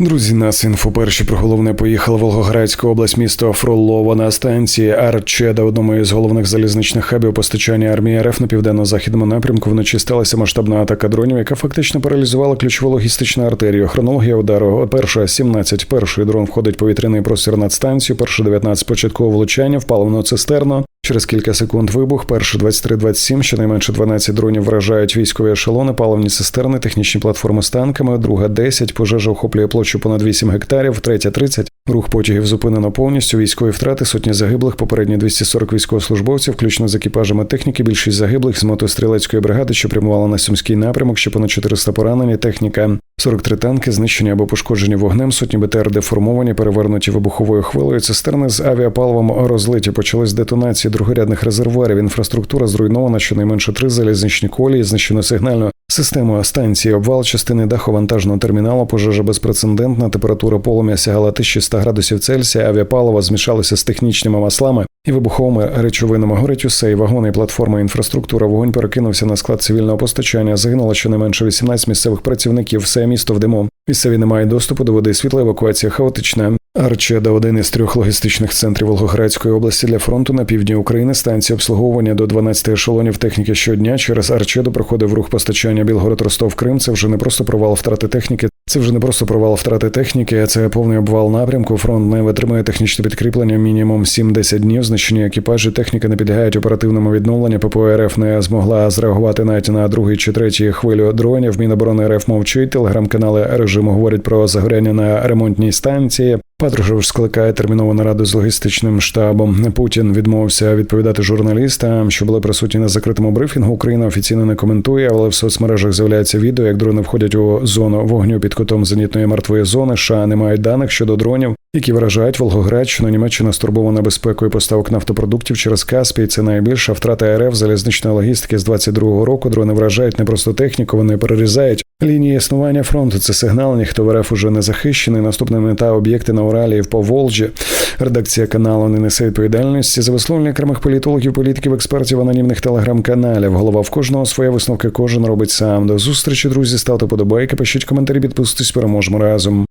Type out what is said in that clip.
Друзі, нас інфо перші про головне поїхала Волгоградська область, місто Фролово на станції Арчеда, одному із головних залізничних хабів постачання армії РФ на південно-західному напрямку. Вночі сталася масштабна атака дронів, яка фактично паралізувала ключову логістичну артерію. Хронологія удару перша 17. Перший дрон входить повітряний простір над станцією. Перша 19 початкове влучання в паливну цистерну. Через кілька секунд вибух. Перший 23-27, щонайменше 12 дронів вражають військові ешелони, паливні цистерни, технічні платформи з танками. Друга 10, пожежа охоплює площу понад 8 гектарів. Третя 30, рух потягів зупинено повністю. Військові втрати, сотні загиблих, попередні 240 військовослужбовців, включно з екіпажами техніки. Більшість загиблих з мотострілецької бригади, що прямувала на сумський напрямок. Ще понад 400 поранені. Техніка 43 танки, знищені або пошкоджені вогнем. Сотні БТР деформовані, перевернуті вибуховою хвилею. Цистерни з авіапаливом розлиті. Почались детонації другорядних резервуарів. Інфраструктура зруйнована. Щонайменше три залізничні колії, знищено сигнальну систему станції. Обвал частини даху вантажного терміналу. Пожежа безпрецедентна. Температура полум'я сягала 1100 градусів Цельсія. Авіапаливо змішалося з технічними маслами і вибуховими речовинами. Горить усе і вагони, і платформа, інфраструктура. Вогонь перекинувся на склад цивільного постачання. Загинуло щонайменше 18 місцевих працівників. Все місто в диму. Місцеві не мають доступу до води. Світла евакуація хаотична. Арчеда один із трьох логістичних центрів Волгоградської області для фронту на півдні України. Станція обслуговування до 12 ешелонів техніки щодня. Через Арчеду проходив рух постачання Білгород Ростов Крим. Це вже не просто провал втрати техніки. Це вже не просто провал втрати техніки, а це повний обвал напрямку. Фронт не витримує технічне підкріплення мінімум 7-10 днів. Знищені екіпажі техніки не підлягають оперативному відновленню. ППО РФ не змогла зреагувати навіть на другий чи третій хвилю дронів. Міноборони РФ мовчить. Телеграм-канали режиму говорять про загоряння на ремонтній станції. Патрушев скликає термінову нараду з логістичним штабом. Путін відмовився відповідати журналістам, що були присутні на закритому брифінгу. Україна офіційно не коментує, але в соцмережах з'являється відео, як дрони входять у зону вогню під кутом зенітної мертвої зони. США не мають даних щодо дронів, які вражають Волгоградщину. Німеччина стурбована безпекою поставок нафтопродуктів через Каспій. Це найбільша втрата РФ залізничної логістики з 22-го року. Дрони вражають не просто техніку, вони перерізають лінії існування фронту. Це сигнал. Ніхто в РФ уже не захищений. Наступна мета об'єкти на Уралі і в Поволжі. Редакція каналу не несе відповідальності за висловлення окремих політологів, політиків, експертів, анонімних телеграм-каналів. Голова в кожного своє висновки кожен робить сам. До зустрічі, друзі. Ставте подобайки, пишіть коментарі, підписуйтесь, переможемо разом.